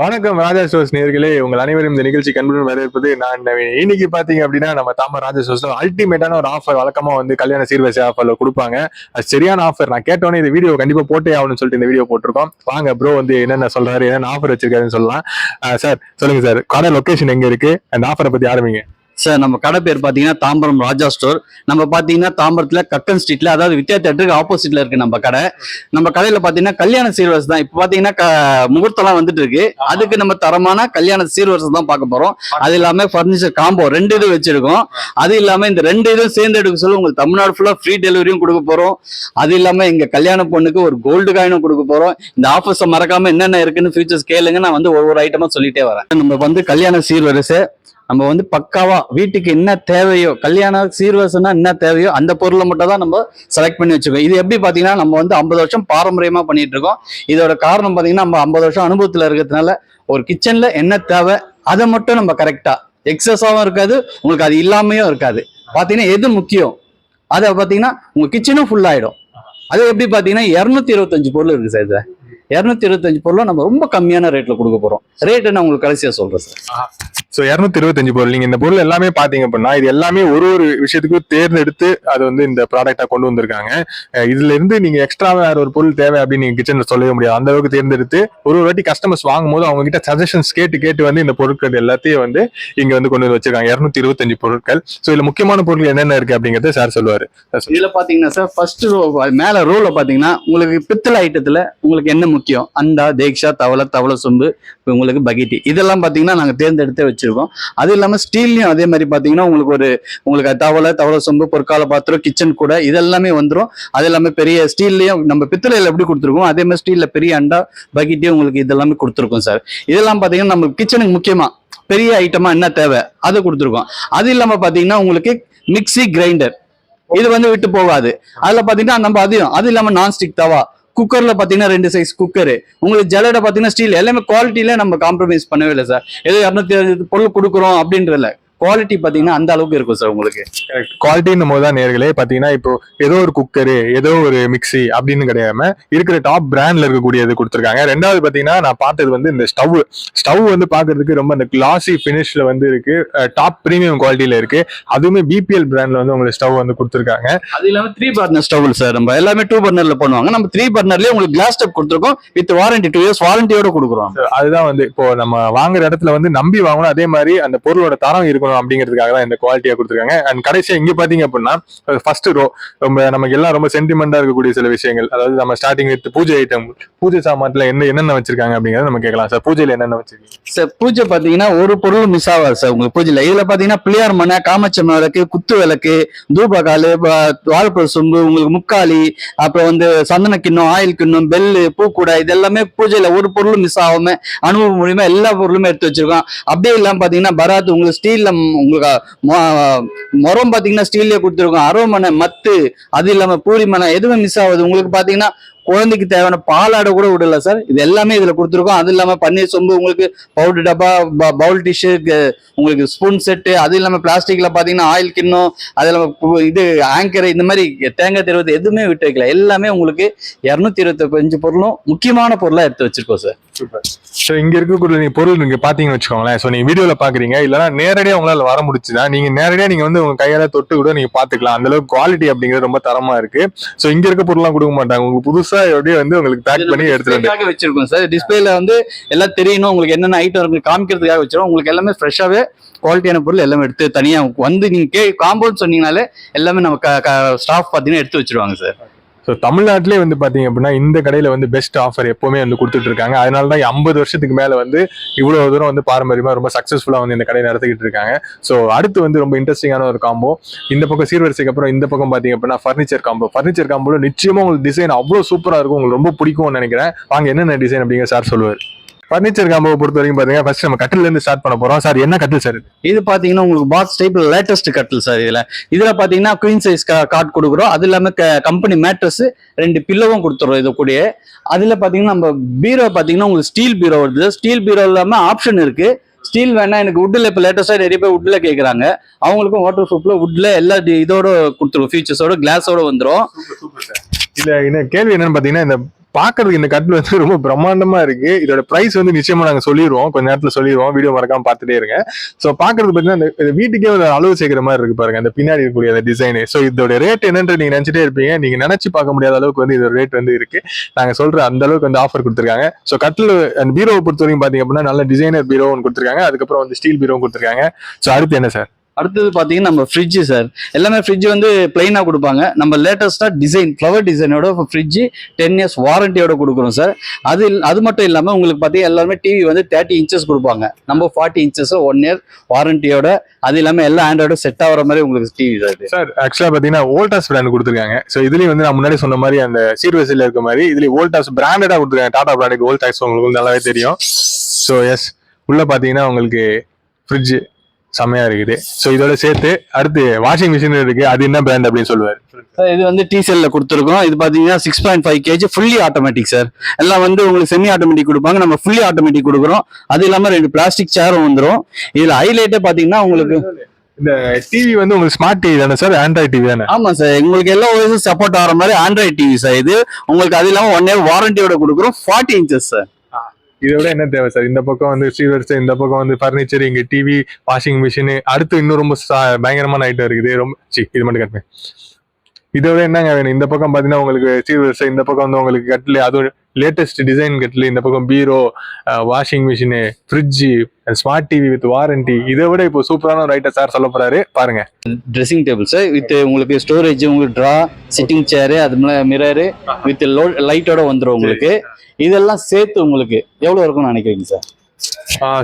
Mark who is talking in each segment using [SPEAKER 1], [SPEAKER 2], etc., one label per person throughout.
[SPEAKER 1] வணக்கம் ராஜா ஸ்டோர்ஸ் நேர்களே. உங்கள் அனைவரும் இந்த நிகழ்ச்சி கண்புடன் வரவேற்பது நான் இன்னைக்கு பாத்தீங்க அப்படின்னா நம்ம தாம ராஜா ஸ்டோர்ஸ்ல அல்டிமேட்டான ஒரு ஆஃபர் வழக்கமா வந்து கல்யாண சீர்வரிசை ஆஃபர்ல கொடுப்பாங்க. அது சரியான ஆஃபர் நான் கேட்டோன்னே இந்த வீடியோ கண்டிப்பா போட்டே ஆகணும்னு சொல்லிட்டு இந்த வீடியோ போட்டிருக்கோம். வாங்க ப்ரோ வந்து என்னென்ன சொல்றாரு என்னென்ன ஆஃபர் வச்சிருக்காருன்னு சொல்லலாம். சார் சொல்லுங்க சார் கடை லொகேஷன் எங்க இருக்கு? அந்த ஆஃபரை பத்தி ஆரம்பிங்க.
[SPEAKER 2] சார் நம்ம கடை பேர் பார்த்தீங்கன்னா தாம்பரம் ராஜா ஸ்டோர். நம்ம பார்த்தீங்கன்னா தாம்பரத்தில் கக்கன் ஸ்ட்ரீட்ல அதாவது வித்யா தேட்டருக்கு ஆப்போசிட்ல இருக்கு நம்ம கடை. நம்ம கடையில பார்த்தீங்கன்னா கல்யாண சீர்வரிசை தான். இப்போ பார்த்தீங்கன்னா க- முகூர்த்தம்லாம் வந்துட்டு இருக்கு அதுக்கு நம்ம தரமான கல்யாண சீர்வரிசை தான் பார்க்க போறோம். அது இல்லாம ஃபர்னிச்சர் காம்போ ரெண்டு இது வச்சிருக்கோம். அது இல்லாம இந்த ரெண்டு இதுவும் சேர்ந்து எடுக்க சொல்ல உங்களுக்கு தமிழ்நாடு ஃபுல்லா ஃப்ரீ டெலிவரியும் கொடுக்க போறோம். அது இல்லாம எங்க கல்யாண பொண்ணுக்கு ஒரு கோல்டு காயினும் கொடுக்க போறோம். இந்த ஆஃபர்ஸை மறக்காம என்னென்ன இருக்குன்னு ஃபியூச்சர்ஸ் கேளுங்க. நான் வந்து ஒவ்வொரு ஐட்டமா சொல்லிட்டே வரேன். நம்ம வந்து கல்யாண சீர்வரிசை நம்ம வந்து பக்காவா வீட்டுக்கு என்ன தேவையோ கல்யாண சீர்வசனா என்ன தேவையோ அந்த பொருளை மட்டும் தான் நம்ம செலக்ட் பண்ணி வச்சுக்கோம். இது எப்படி பாத்தீங்கன்னா நம்ம வந்து ஐம்பது வருஷம் பாரம்பரியமா பண்ணிட்டு இருக்கோம். இதோட காரணம் பாத்தீங்கன்னா நம்ம ஐம்பது வருஷம் அனுபவத்துல இருக்கிறதுனால ஒரு கிச்சன்ல என்ன தேவை அதை மட்டும் நம்ம கரெக்டா எக்ஸஸாவும் இருக்காது உங்களுக்கு அது இல்லாமையும் இருக்காது. பாத்தீங்கன்னா எது முக்கியம்? அதை பாத்தீங்கன்னா உங்க கிச்சனும் ஃபுல் ஆயிடும். அது எப்படி பாத்தீங்கன்னா இருநூத்தி இருபத்தஞ்சு பொருள் இருக்கு சார் இதுல. இருநூத்தி இருபத்தஞ்சு பொருளும் நம்ம ரொம்ப கம்மியான ரேட்ல கொடுக்க போறோம். ரேட்டு நான் உங்களுக்கு கடைசியா சொல்றேன் சார்.
[SPEAKER 1] ஸோ இரநூத்தி இருபத்தஞ்சு பொருள். நீங்க இந்த பொருள் எல்லாமே பாத்தீங்க அப்படின்னா இது எல்லாமே ஒரு ஒரு விஷயத்துக்கும் தேர்ந்தெடுத்து அது வந்து இந்த ப்ராடக்டா கொண்டு வந்திருக்காங்க. இதுல இருந்து நீங்க எக்ஸ்ட்ரா வேற ஒரு பொருள் தேவை அப்படின்னு நீங்க கிச்சன்ல சொல்லவே முடியாது. அந்த அளவுக்கு தேர்ந்தெடுத்து ஒரு ஒரு வாட்டி கஸ்டமர்ஸ் வாங்கும்போது அவங்க கிட்ட சஜஷன்ஸ் கேட்டு கேட்டு வந்து இந்த பொருட்கள் எல்லாத்தையும் வந்து இங்க வந்து கொண்டு வந்து வச்சிருக்காங்க. இருநூத்தி இருபத்தஞ்சு பொருட்கள். ஸோ இதுல முக்கியமான பொருட்கள் என்னென்ன இருக்கு அப்படிங்கறத சார் சொல்லுவாரு.
[SPEAKER 2] இதுல பாத்தீங்கன்னா சார் ஃபர்ஸ்ட் ரோ மேல ரோல பாத்தீங்கன்னா உங்களுக்கு பித்தளை ஐட்டத்துல உங்களுக்கு என்ன முக்கியம். அண்டா தேக்ஷா தவளை தவளை சொம்பு உங்களுக்கு பகிட்டி. இதெல்லாம் பார்த்தீங்கன்னா நாங்கள் தேர்ந்தெடுத்தே வச்சிருக்கோம். அது இல்லாமல் ஸ்டீல்லையும் அதே மாதிரி பார்த்தீங்கன்னா உங்களுக்கு ஒரு உங்களுக்கு தவளை தவளை சொம்பு பொற்கால பாத்திரம் கிச்சன் கூட இதெல்லாமே வந்துடும் அது எல்லாமே பெரிய ஸ்டீல்லையும் நம்ம பித்தளையில் எப்படி கொடுத்துருக்கோம் அதே மாதிரி ஸ்டீலில் பெரிய அண்டா பகிட்டியும் உங்களுக்கு இதெல்லாமே கொடுத்துருக்கோம் சார். இதெல்லாம் பார்த்தீங்கன்னா நம்ம கிச்சனுக்கு முக்கியமாக பெரிய ஐட்டமா என்ன தேவை அதை கொடுத்துருக்கோம். அது இல்லாம பாத்தீங்கன்னா உங்களுக்கு மிக்ஸி கிரைண்டர் இது வந்து விட்டு போகாது. அதுல பாத்தீங்கன்னா நம்ம அதையும் அது இல்லாம நான்ஸ்டிக் தவா குக்கரில் பார்த்தீங்கன்னா ரெண்டு சைஸ் குக்கரு உங்களுக்கு ஜல்லடை பார்த்தீங்கன்னா ஸ்டீல் எல்லாமே குவாலிட்டியில நம்ம காம்ப்ரமைஸ் பண்ணவே இல்லை சார் ஏதோ இரநூத்தி பொருள் கொடுக்குறோம் அப்படின்றல குவாலிட்டி பாத்தீங்கன்னா அந்த அளவுக்கு இருக்கும் சார் உங்களுக்கு.
[SPEAKER 1] குவாலிட்டின்னு போது தான் நேர்களே பாத்தீங்கன்னா இப்போ ஏதோ ஒரு குக்கரு ஏதோ ஒரு மிக்ஸி அப்படின்னு கிடையாம இருக்கிற டாப் பிராண்ட்ல இருக்கக்கூடியது கொடுத்துருக்காங்க. ரெண்டாவது பாத்தீங்கன்னா நான் பார்த்தது வந்து இந்த ஸ்டவ் ஸ்டவ் வந்து பாக்குறதுக்கு ரொம்ப அந்த கிளாசி பினிஷ்ல வந்து இருக்கு. டாப் பிரீமியம் குவாலிட்டியில இருக்கு. அதுவுமே பிபிஎல் பிராண்ட்ல வந்து உங்களுக்கு ஸ்டவ் வந்து கொடுத்துருக்காங்க.
[SPEAKER 2] அது இல்லாம த்ரீ பர்னர் ஸ்டவ் சார் நம்ம எல்லாமே டூ பர்னர்ல பண்ணுவாங்க. நம்ம த்ரீ பர்னர்லயே உங்களுக்கு கிளாஸ் ஸ்டவ் கொடுத்துருக்கோம். வித் வாரண்டி டூ இயர்ஸ் வாரண்டியோட கொடுக்குறோம்.
[SPEAKER 1] அதுதான் வந்து இப்போ நம்ம வாங்குற இடத்துல வந்து நம்பி வாங்கணும். அதே மாதிரி அந்த பொருளோட தரம் இருக்கணும். அப்படிங்கிறதுக்காக தான் இந்த குவாலிட்டியா கொடுத்துருக்காங்க. அண்ட் கடைசியா இங்க பாத்தீங்க அப்படின்னா ஃபர்ஸ்ட் ரோ ரொம்ப நமக்கு எல்லாம் ரொம்ப சென்டிமெண்டா இருக்கக்கூடிய சில விஷயங்கள். அதாவது நம்ம ஸ்டார்டிங் வித் பூஜை ஐட்டம் பூஜை சாமான்ல என்ன என்னென்ன வச்சிருக்காங்க அப்படிங்கறத நம்ம கேட்கலாம். சார் பூஜையில என்னென்ன வச்சிருக்கீங்க?
[SPEAKER 2] சார் பூஜை பாத்தீங்கன்னா ஒரு பொருள் மிஸ் ஆகாது சார் உங்களுக்கு பூஜையில. இதுல பாத்தீங்கன்னா பிள்ளையார் மனை காமச்சம் விளக்கு குத்து விளக்கு தூபகாலு ப- வாழைப்பழ சொம்பு உங்களுக்கு முக்காலி அப்புறம் வந்து சந்தன கிண்ணம் ஆயில் கிண்ணம் பெல்லு பூக்கூடை இது எல்லாமே பூஜையில ஒரு பொருளும் மிஸ் ஆகாம அனுபவம் மூலியமா எல்லா பொருளுமே எடுத்து வச்சிருக்கோம். அப்படியே இல்லாம பாத்தீங்கன்னா பராத் உங்களுக்கு ஸ்டீல்ல உங்களுக்கு முறம் பாத்தீங்கன்னா ஸ்டீல்லே கொடுத்துருக்கோம். அரோமனை மத்து அது இல்லாம பூரி மனை எதுவுமே மிஸ் ஆகுது. உங்களுக்கு பாத்தீங்கன்னா குழந்தைக்கு தேவையான பாலாடை கூட விடல சார். இது எல்லாமே இதுல கொடுத்துருக்கோம். அது இல்லாம பன்னீர் சொம்பு உங்களுக்கு பவுடர் டப்பா பவுல் டிஷ்ஷு உங்களுக்கு ஸ்பூன் செட்டு அது இல்லாம பிளாஸ்டிக்ல பாத்தீங்கன்னா ஆயில் கிண்ணம் அது இல்லாம இது ஆங்கர் இந்த மாதிரி தேங்காய் தெருவது எதுவுமே விட்டு வைக்கல. எல்லாமே உங்களுக்கு இருநூத்தி இருபத்தஞ்சு பொருளும் முக்கியமான பொருளா எடுத்து வச்சிருக்கோம் சார்.
[SPEAKER 1] ஸோ இங்க இருக்கக்கூடிய நீங்க பொருள் நீங்க பாத்தீங்கன்னு வச்சுக்கோங்களேன். ஸோ நீங்க வீடியோல பாக்குறீங்க. இல்லைன்னா நேரடியா உங்களால வர முடிச்சுதான் நீங்க நேரடியா நீங்க வந்து உங்க கையால தொட்டு கூட நீங்க பாத்துக்கலாம். அந்த அளவுக்கு குவாலிட்டி அப்படிங்கிறது ரொம்ப தரமா இருக்கு. ஸோ இங்க இருக்க பொருள்லாம் கொடுக்க மாட்டாங்க. உங்களுக்கு புதுசு எப்படியே வந்து உங்களுக்கு பேக் பண்ணி
[SPEAKER 2] டிஸ்பிளேக்காக வச்சிருக்கோம் சார். டிஸ்பிளேல வந்து எல்லாம் தெரியணும் உங்களுக்கு என்னென்ன ஐட்டம் இருக்கு காமிக்கிறதுக்காக வச்சிருக்கோம். உங்களுக்கு எல்லாமே ஃப்ரெஷ்ஷாவே குவாலிட்டியான பொருள் எல்லாமே எடுத்து தனியா வந்து நீங்க கே காம்பவுண்ட் சொன்னீங்கனாலே எல்லாமே நம்ம ஸ்டாஃப் பாத்தீங்கன்னா எடுத்து வச்சிருவாங்க சார்.
[SPEAKER 1] ஸோ தமிழ்நாட்டிலே வந்து பார்த்தீங்க அப்படின்னா இந்த கடையில் வந்து பெஸ்ட் ஆஃபர் எப்போவுமே வந்து கொடுத்துட்டு இருக்காங்க. அதனால தான் ஐம்பது வருஷத்துக்கு மேலே வந்து இவ்வளோ தூரம் வந்து பாரம்பரியமாக ரொம்ப சக்ஸஸ்ஃபுல்லாக வந்து இந்த கடையை நடத்திக்கிட்டு இருக்காங்க. ஸோ அடுத்து வந்து ரொம்ப இன்ட்ரெஸ்டிங்கான ஒரு காம்போ இந்த பக்கம் சீர்வரிசைக்கு அப்புறம் இந்த பக்கம் பார்த்தீங்க அப்படின்னா ஃபர்னிச்சர் காம்போ ஃபர்னிச்சர் காம்போல நிச்சயமாக உங்களுக்கு டிசைன் அவ்வளோ சூப்பராக இருக்கும். உங்களுக்கு ரொம்ப பிடிக்கும்னு நினைக்கிறேன். வாங்க என்னென்ன டிசைன் அப்படிங்கிற சார் சொல்லுவார். ஃபர்னிச்சர் காம்போவை பொறுத்த வரைக்கும் பாத்தீங்க ஃபர்ஸ்ட் நம்ம கட்டில இருந்து ஸ்டார்ட் பண்ண போறோம். சார் என்ன கட்டில் சார் இது?
[SPEAKER 2] பாத்தீங்கன்னா உங்களுக்கு பாக்ஸ் டைப் லேட்டஸ்ட் கட்டில் சார் இதுல. இதுல பாத்தீங்கன்னா குயின் சைஸ் கார்டு கொடுக்குறோம். அது இல்லாம கம்பெனி மேட்ரஸ் ரெண்டு பில்லவும் கொடுத்துறோம் இது கூடயே. அதுல பாத்தீங்கன்னா நம்ம பீரோ பாத்தீங்கன்னா உங்களுக்கு ஸ்டீல் பீரோ வருது. ஸ்டீல் பீரோ இல்லாம ஆப்ஷன் இருக்கு. ஸ்டீல் வேணா எனக்கு வுட்ல இப்ப லேட்டஸ்டா நிறைய பேர் வுட்ல கேக்குறாங்க. அவங்களுக்கும் வாட்டர் ப்ரூஃப்ல வுட்ல எல்லா இதோட கொடுத்துருவோம். ஃபீச்சர்ஸோட கிளாஸோட வந்துரும்.
[SPEAKER 1] இதுல என்ன கேள்வி என்னன்னு பாத்தீங்கன்னா இந்த பாக்குறதுக்கு இந்த கட்டில் வந்து ரொம்ப பிரம்மாண்டமா இருக்கு. இதோட பிரைஸ் வந்து நிச்சயமா நாங்க சொல்லிடுவோம் கொஞ்ச நேரத்துல சொல்லிடுவோம் வீடியோ மறக்காம பார்த்துட்டே இருங்க. சோ பாக்குறது பாத்தீங்கன்னா இந்த- வீட்டுக்கே ஒரு அளவு சேர்க்கிற மாதிரி இருக்கு பாருங்க. அந்த பின்னாடி இருக்கக்கூடிய அந்த டிசைன் சோ இதோட ரேட் என்னன்னு நீங்க நினைச்சிட்டே இருப்பீங்க. நீங்க நினைச்சு பார்க்க முடியாத அளவுக்கு வந்து இதோட ரேட் வந்து இருக்கு. நாங்க சொல்ற அந்த அளவுக்கு வந்து ஆஃபர் கொடுத்துருக்காங்க. சோ கட்டில் அந்த பீரோவை பொறுத்த வரைக்கும் பாத்தீங்க அப்படின்னா நல்ல டிசைனர் பீரோ ஒன்று கொடுத்துருக்காங்க. அதுக்கப்புறம் வந்து ஸ்டீல் பீரோவும் கொடுத்துருக்காங்க. சோ அடுத்து என்ன சார்
[SPEAKER 2] அடுத்தது பார்த்தீங்கன்னா நம்ம ஃப்ரிட்ஜ் சார் எல்லாமே ஃப்ரிட்ஜ் வந்து பிளைனா கொடுப்பாங்க. நம்ம லேட்டஸ்ட்டாக டிசைன் ஃப்ளவர் டிசைனோட ஃப்ரிட்ஜ் டென் இயர்ஸ் வாரண்டியோட கொடுக்குறோம் சார் அது அது மட்டும் இல்லாமல் உங்களுக்கு பார்த்தீங்கன்னா எல்லாருமே டிவி வந்து தேர்ட்டி இன்ச்சஸ் கொடுப்பாங்க. நம்ம ஃபார்ட்டி இன்ச்சஸ் ஒன் இயர் வாரண்டியோட அது இல்லாமல் எல்லா ஆண்ட்ராய்டும் செட் ஆகிற மாதிரி உங்களுக்கு டிவி சார்
[SPEAKER 1] சார் ஆக்சுவலாக பார்த்தீங்கன்னா ஓல்டாஸ் பிராண்ட் கொடுத்துருக்காங்க. ஸோ இதுலேயும் வந்து நான் முன்னாடி சொன்ன மாதிரி அந்த சீர்வசில இருக்க மாதிரி இதுலேயும் ஓல்டாஸ் பிராண்டடாக கொடுத்துருக்காங்க. டாடா பிராண்டுக்கு ஓல்டாக்ஸ் உங்களுக்கு நல்லாவே தெரியும். ஸோ எஸ் உள்ள பார்த்தீங்கன்னா உங்களுக்கு ஃப்ரிட்ஜு செம்மையா இருக்குது. சோ இதோட சேர்த்து அடுத்து வாஷிங் மிஷின் இருக்கு. அது என்ன பிராண்ட் அப்படின்னு சொல்லுவாரு.
[SPEAKER 2] இது வந்து டிசெல்ல கொடுத்துருக்கோம். இது பாத்தீங்கன்னா six point five KG fully automatic sir எல்லாம் வந்து உங்களுக்கு செமி ஆட்டோமேட்டிக் கொடுப்பாங்க. நம்ம ஃபுல்லி ஆட்டோமேட்டிக் கொடுக்குறோம். அது இல்லாம ரெண்டு பிளாஸ்டிக் சேரும் வந்துரும். இதுல ஹைலைட்டே பாத்தீங்கன்னா உங்களுக்கு
[SPEAKER 1] இந்த டிவி வந்து உங்களுக்கு ஸ்மார்ட் டிவி தானே சார் ஆண்ட்ராய்ட் டிவி தானே?
[SPEAKER 2] ஆமா சார் உங்களுக்கு எல்லா ஓஎஸும் சப்போர்ட் ஆகிற மாதிரி ஆண்ட்ராய்ட் டிவி சார் இது உங்களுக்கு அது இல்லாம ஒன் இயர் வாரண்டியோட கொடுக்குறோம். ஃபார்ட்டி இன்ச்சஸ் சார்
[SPEAKER 1] இதோட என்ன தேவை சார்? இந்த பக்கம் வந்து சீவர்ஸ் இந்த பக்கம் வந்து ஃபர்னிச்சர் இங்க டிவி வாஷிங் மிஷின் அடுத்து இன்னும் ரொம்ப பயங்கரமான ஐட்டம் இருக்குது. ரொம்ப சி இது மட்டும் கட்டுமே இதோட என்னங்க வேணும்? இந்த பக்கம் பாத்தீங்கன்னா உங்களுக்கு சீவர்ஸ் இந்த பக்கம் வந்து உங்களுக்கு கட்டில் அதுவும் லேட்டஸ்ட் டிசைன் கட்டில் இந்த பக்கம் பீரோ washing machine fridge smart TV with warranty இதை விட இப்போ சூப்பரான ஒரு ஐட்டம் சார் சொல்ல போறாரு. பாருங்க.
[SPEAKER 2] ட்ரெஸ்ஸிங் டேபிள் சார் வித் உங்களுக்கு ஸ்டோரேஜ் உங்களுக்கு ட்ரா சிட்டிங் சேரு அது மிரரு வித் லோ லைட்டோட வந்துடும் உங்களுக்கு. இதெல்லாம் சேர்த்து உங்களுக்கு எவ்வளவு இருக்கும்னு நினைக்கிறீங்க சார்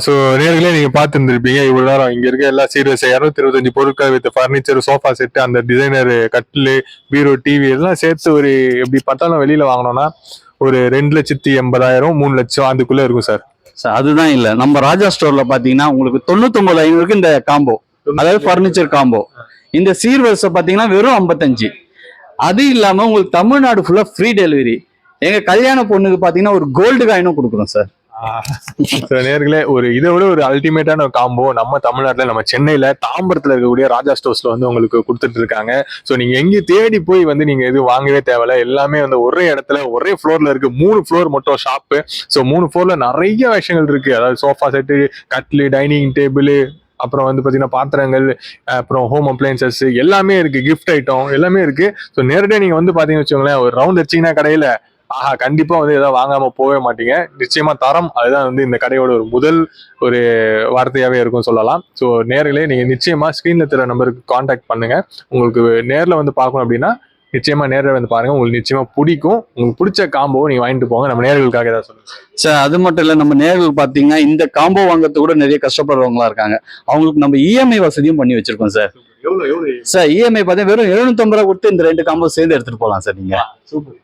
[SPEAKER 1] ஸோ நேர்களே நீங்க பார்த்து இருந்திருப்பீங்க இவ்வளவு நேரம் இங்க இருக்க எல்லா சீரியஸ் இருநூத்தி இருபத்தஞ்சு பொருட்கள் வித் ஃபர்னிச்சர் சோஃபா செட் அந்த டிசைனர் கட்டில் பீரோ டிவி எல்லாம் சேர்த்து ஒரு எப்படி பார்த்தாலும் வெளியில வாங்கினோம்னா ஒரு ரெண்டு லட்சத்தி எண்பதாயிரம் மூணு லட்சம் அதுக்குள்ள இருக்கும் சார்.
[SPEAKER 2] சார் அதுதான் இல்ல. நம்ம ராஜா ஸ்டோர்ல பாத்தீங்கன்னா உங்களுக்கு தொண்ணூத்தொன்பது ஐநூறுக்கு இந்த காம்போ அதாவது ஃபர்னிச்சர் காம்போ இந்த சீர்வரிசை பாத்தீங்கன்னா வெறும் ஐம்பத்தஞ்சு. அது இல்லாம உங்களுக்கு தமிழ்நாடு ஃபுல்லா ஃப்ரீ டெலிவரி எங்க கல்யாண பொண்ணுக்கு பாத்தீங்கன்னா ஒரு கோல்டு காயினும் கொடுக்குறோம் சார்.
[SPEAKER 1] நேர்களே ஒரு இதை விட ஒரு அல்டிமேட்டான காம்போ நம்ம தமிழ்நாட்டுல நம்ம சென்னையில தாம்பரத்துல இருக்கக்கூடிய ராஜா ஸ்டோர்ஸ்ல வந்து உங்களுக்கு கொடுத்துட்டு இருக்காங்க. ஸோ நீங்க எங்கேயும் தேடி போய் வந்து நீங்க எதுவும் வாங்கவே தேவையில்ல. எல்லாமே வந்து ஒரே இடத்துல ஒரே ஃப்ளோர்ல இருக்கு. மூணு ஃப்ளோர் மட்டும் ஷாப்பு ஸோ மூணு ஃப்ளோர்ல நிறைய விஷயங்கள் இருக்கு. அதாவது சோஃபா செட்டு கட்லு டைனிங் டேபிள் அப்புறம் வந்து பாத்தீங்கன்னா பாத்திரங்கள் அப்புறம் ஹோம் அப்ளையன்சஸ் எல்லாமே இருக்கு. கிஃப்ட் ஐட்டம் எல்லாமே இருக்கு. ஸோ நேரடியாக நீங்க வந்து பாத்தீங்கன்னு வச்சுக்கோங்களேன் ஒரு ரவுண்ட் அடிச்சிங்கன்னா கடையில ஆஹா கண்டிப்பா வந்து எதாவது வாங்காம போகவே மாட்டீங்க. நிச்சயமா தரம் அதுதான் வந்து இந்த கடையோட ஒரு முதல் ஒரு வார்த்தையாவே இருக்கும் சொல்லலாம். ஸோ நேர்களே நீங்க நிச்சயமா ஸ்கிரீன்ல தெரிய நம்பருக்கு காண்டாக்ட் பண்ணுங்க. உங்களுக்கு நேர்ல வந்து பார்க்கணும் அப்படின்னா நிச்சயமா நேரில் வந்து பாருங்க. உங்களுக்கு நிச்சயமா பிடிக்கும். உங்களுக்கு பிடிச்ச காம்போ நீங்க வாங்கிட்டு போங்க. நம்ம நேர்களுக்காக ஏதாவது சொல்லுங்க.
[SPEAKER 2] சார் அது மட்டும் இல்ல நம்ம நேர்கள் பாத்தீங்கன்னா இந்த காம்போ வாங்குறது கூட நிறைய கஷ்டப்படுறவங்களா இருக்காங்க. அவங்களுக்கு நம்ம இஎம்ஐ வசதியும் பண்ணி வச்சிருக்கோம் சார் சார் இஎம்ஐ பார்த்தா வெறும் எழுநூத்தம்பது ரூபா கொடுத்து இந்த ரெண்டு காம்போ சேர்ந்து எடுத்துட்டு போகலாம் சார் நீங்க.
[SPEAKER 1] சூப்பர்